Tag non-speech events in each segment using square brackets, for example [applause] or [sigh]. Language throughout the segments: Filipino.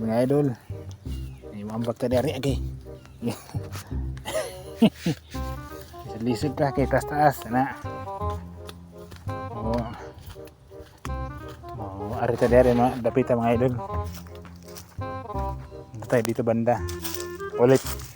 mga idol. May mambag ta dari agi. [laughs] Lisod ta kay taas taas na. Oh. Oh, ari ta dari mga dapit ta mga idol. Dito tayo dito banda. Ulit.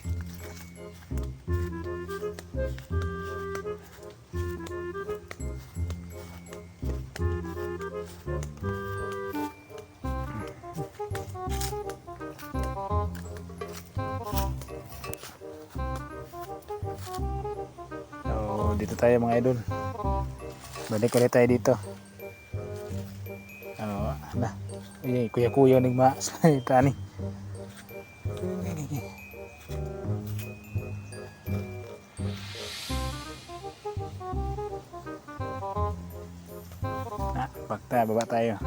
Dito tayo mga idol. Balik ulit tayo dito. Ano, na. Uy, kuya-kuya nigma salita ni. Ah, bakta, baba tayo.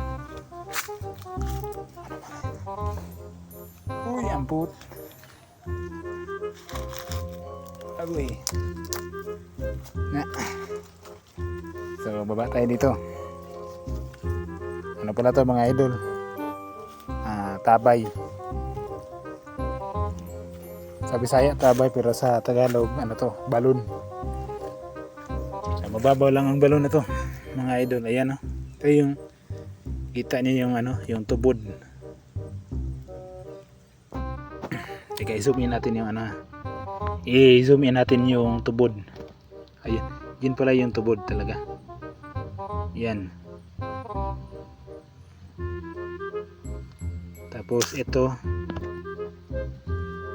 Uy, amput. Agoy. Na. So, baba tayo dito. Ano pala to mga idol? Ah, tabay. Sa Bisaya tabay pero sa Tagalog ano to? Balon. So, mababaw lang ang balon na to mga idol. Ayan oh. Ito yung kita niyo yung ano, yung tubod. Teka, i-zoom in natin yung ano. I-zoom in natin yung tubod. Ayun. Yun pala yung tubod talaga. Yan. Tapos ito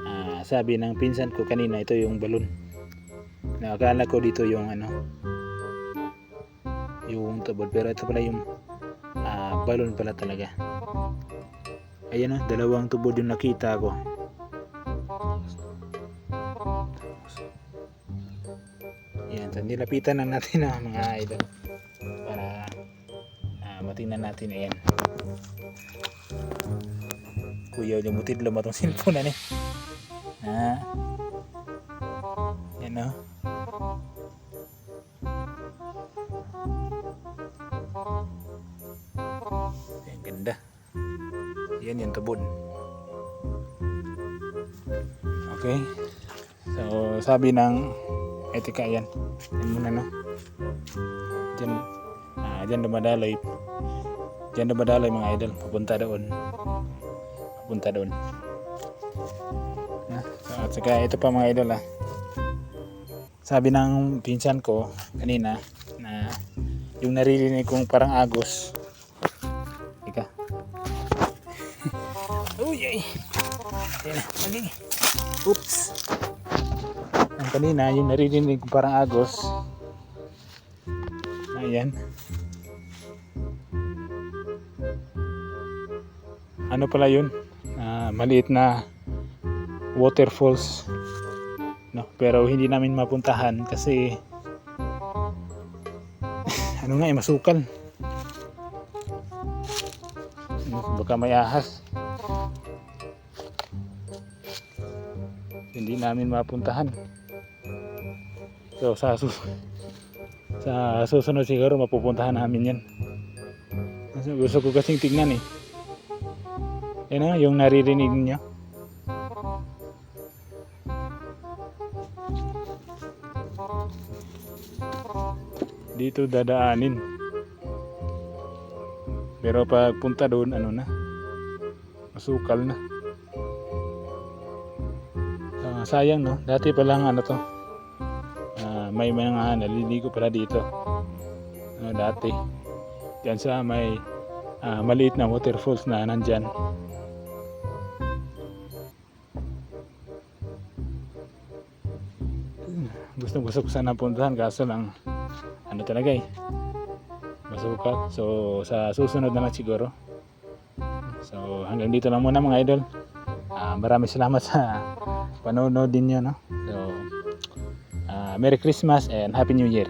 ah, sabi ng pinsan ko kanina ito yung balon. Nakakala ko dito yung ano yung tubod pero ito pala yung ah, balon pala talaga. Ayan oh, dalawang tubod yung nakita ko. So nilapitan na natin ang mga idol para ah, matingnan natin ayan. Kuya lumutid luma tong cellphone na ni. Ah. Yan oh. Ang ganda. Yan yung tubod. Okay. So, sabi ng etika yan. Yan muna no. Diyan, ah, diyan dumadaloy. Diyan dumadaloy mga idol. Papunta doon. Papunta doon. Ah, at saka ito pa mga idol ah. Sabi ng pinsan ko kanina na yung naririnig kong parang agos. Ika. [laughs] Uy, ay. Ayan na, maging. Oops. Ang kanina, yung naririnig parang agos. Ayan. Ano pala yun? Ah, maliit na waterfalls. No, pero hindi namin mapuntahan kasi [laughs] ano nga eh, masukal. Ano, Baka may ahas. Hindi namin mapuntahan. So sa sus [laughs] sa susunod siguro mapupuntahan namin yan. Kasi gusto ko kasing tingnan eh. Yan na, yung naririnig niyo. Dito dadaanin. Pero pag punta doon, ano na, masukal na. Ah, sayang no, dati pa lang ano to, may mga naliligo pala dito. Ano, dati. Diyan sa may ah, maliit na waterfalls na nandyan. Gusto gusto ko sana puntahan kaso lang ano talaga eh masukal so sa susunod na lang siguro so hanggang dito lang muna mga idol Ah, maraming salamat sa panonood din nyo no so Merry Christmas and Happy New Year